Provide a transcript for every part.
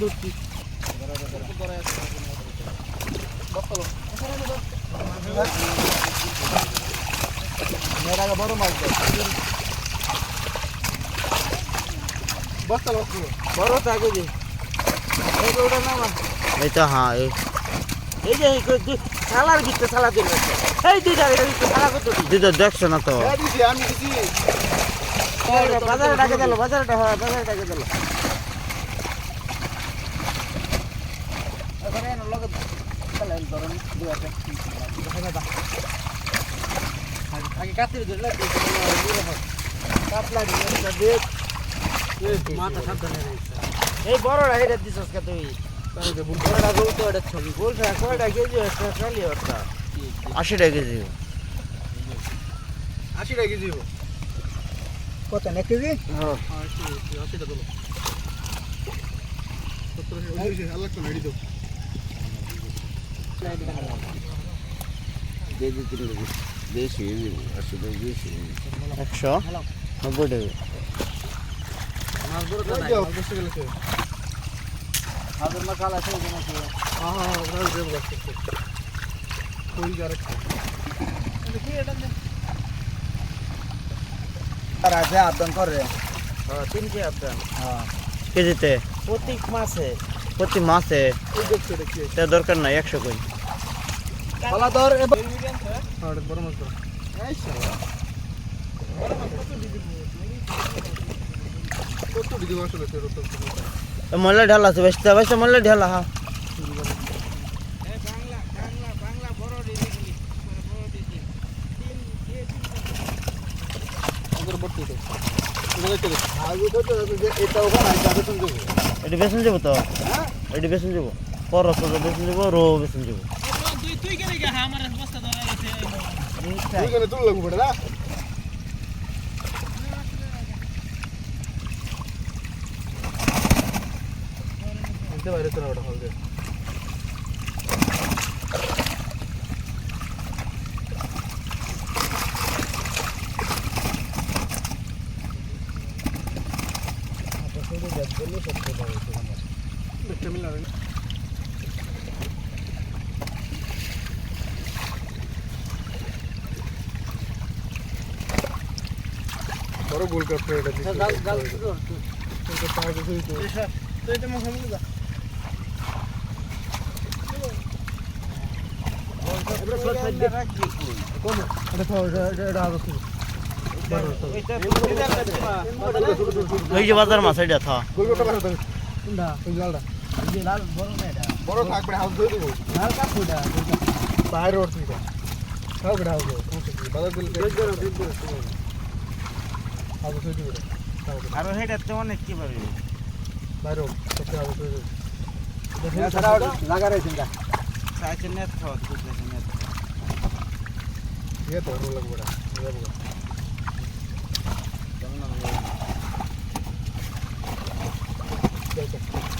ধরছি বড় মাছ দেয় বস্তা বস্তা বড় থাকে যে এই তো হ্যাঁ এই যে সালার সালা এই সালা কত তো দেখছ না তো? আমি বাজারে টাকা দিল বাজারে টাকা দিল ওখানে এনে লগে তাহলে ধরুন দুই একটা আগে কাতির ধরে লাগবে কাতলা দিয়ে দেখ মাথা সাবধানে এই বড়টা এটা দিছস কা তুই বড়টা গো তো এটা ছবি বলছ কয়টা কেজি একটা খালি ওটা আশি টাকা কেজি। আশি টাকা কেজি কত এক কেজি হ্যাঁ কেজি তিন কেজি বেশি আশি টাকা বেশি একশো নব্বই টাকা। আবদান করে। তিন কে আবদান হ্যাঁ। কেজিতে? প্রত্যেক মাসে প্রতি মাসে তা দরকার নাই একশো কই। মল্লা ঢালা আছে বেশ বেশটা মল্লা ঢালা হ্যাঁ। এটা বেসন যাব তো? এটি বেসন যাব। পরশ বেসন যাব রো বেসন যাব। বাইরে তো ওটা হবে বড় গোল কাপ এটা দিছে গাল গাল তো পাওয়া গেছে তো তো এটা মনে হয় না এটা এটা এটা এটা ওই যে বাজার মাছ এটা থা বাসা দাও কোনটা ওই লালটা লাল বড় না এটা বড় থাকবে হাউস ধরে দেবো। লাল কাকুটা বাইরে ওর তুইটা খাও বেটা হাউস বাজার দিলে হাউস ধরে দেবো আর হেটাতে অনেক কি পারবি? বাইরে সত্যি হাউস ধরে দেবো লাগা রয়েছে না সাইছে নেট খাওয়া তুলতেছে নেট ঠিক আছে তো লাগবে বেটা যাব সব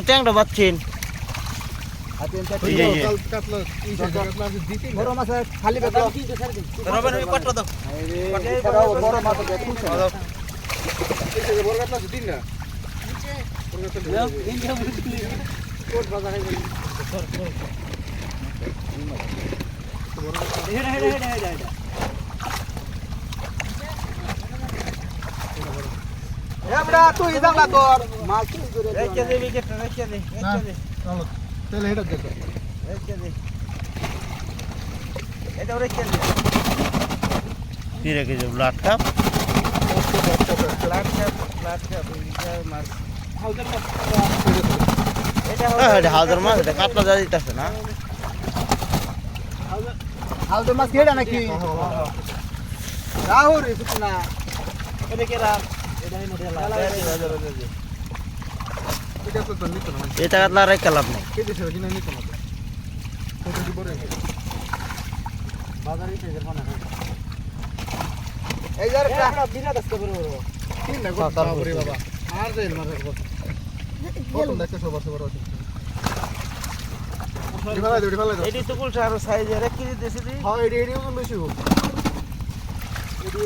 ট্যাংটা যে। বড় মাছ খালি বেটা রবেন ওই কটটা দাও বড় মাছ খুলছে এবড়া তুই তোর তুই করে। রেখে দে উইকেটটা রেখে দে রেখে দে তাহলে এটা দেখো রেখে দে এটা ওরে কেন কি রেখেছে ব্লাড কাপ ব্লাড ক্যাপ মাছ এটা এটা হাজার মাছ এটা কাতলা যা দিতেছে না? হালদের মাছ খেয়ে নাকি? রাহু রে কিছু না এটা কে এটা এটা এটা কাতলা রেখে লাভ নেই এটা আর এটি তো কুলটা আর সাইজে এক কেজি দেশে দি হ্যাঁ এডি ওজন বেশি হোক এটি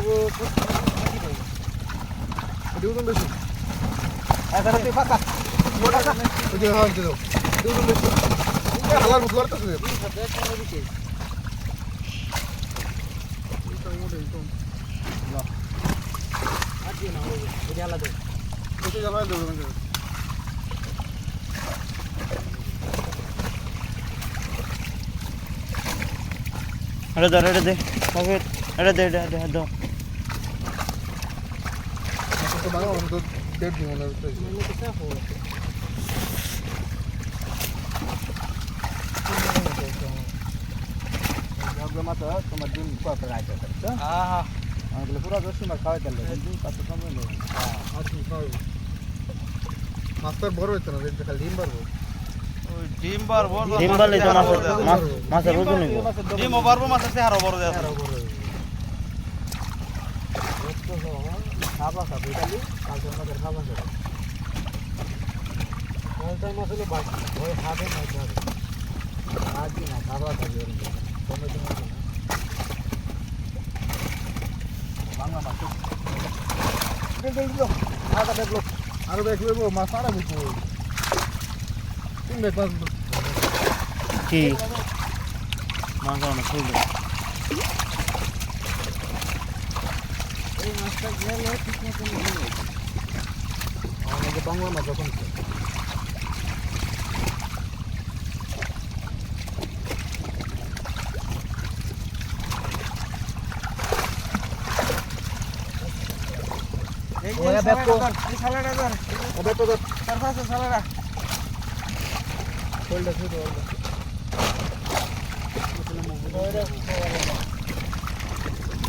ওজন বেশি এখন তুই ফাঁকা ওই যে হ্যাঁ দিও ওজন বেশি হালার মত করতে দে। এটা ধর এটা দে এটা দে এটা দে। দাও তো বাবা আমি তো দেড় দিন মনে হচ্ছে আপনার মাথা তোমার দিন কত রাইতে আছে আহা আমাকে পুরো দশ মাস খাওয়াই দিলে কত কম হলো মাছটা বড় হইতো না দেখতে খালি ডিম পারব ডিম বার বড় ডিম বালে তো মাছের মাছ মাছের ওজন নিব। ডিম বারবো মাছ আছে আরও বড় দেয় খাবা খাবে খালি কালকে আমাদের খাবা যাবে কালকে মাছ হলো বাকি না খাবে আজ না কমে তো না। বাংলা মাছ দেখল দেখল আরও দেখল মাছ আরা দেখব তিন বেগ মাছ কি? মাছ ফুল এই মাছটা গেলে ঠিক মতো নিয়ে আমাদের বাংলা মাছ যখন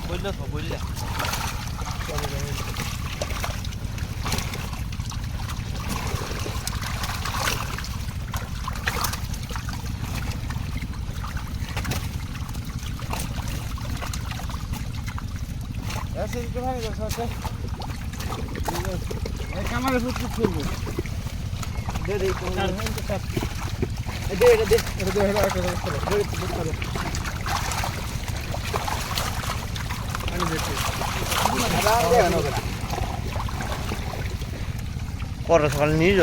বললে তো বললে। কামারে ফুটফুট করব দে দে দে দে দে এটা দিয়ে হলো একটা চলো দে দে চলো আমি দেখছি পরে সকালে নিয়ে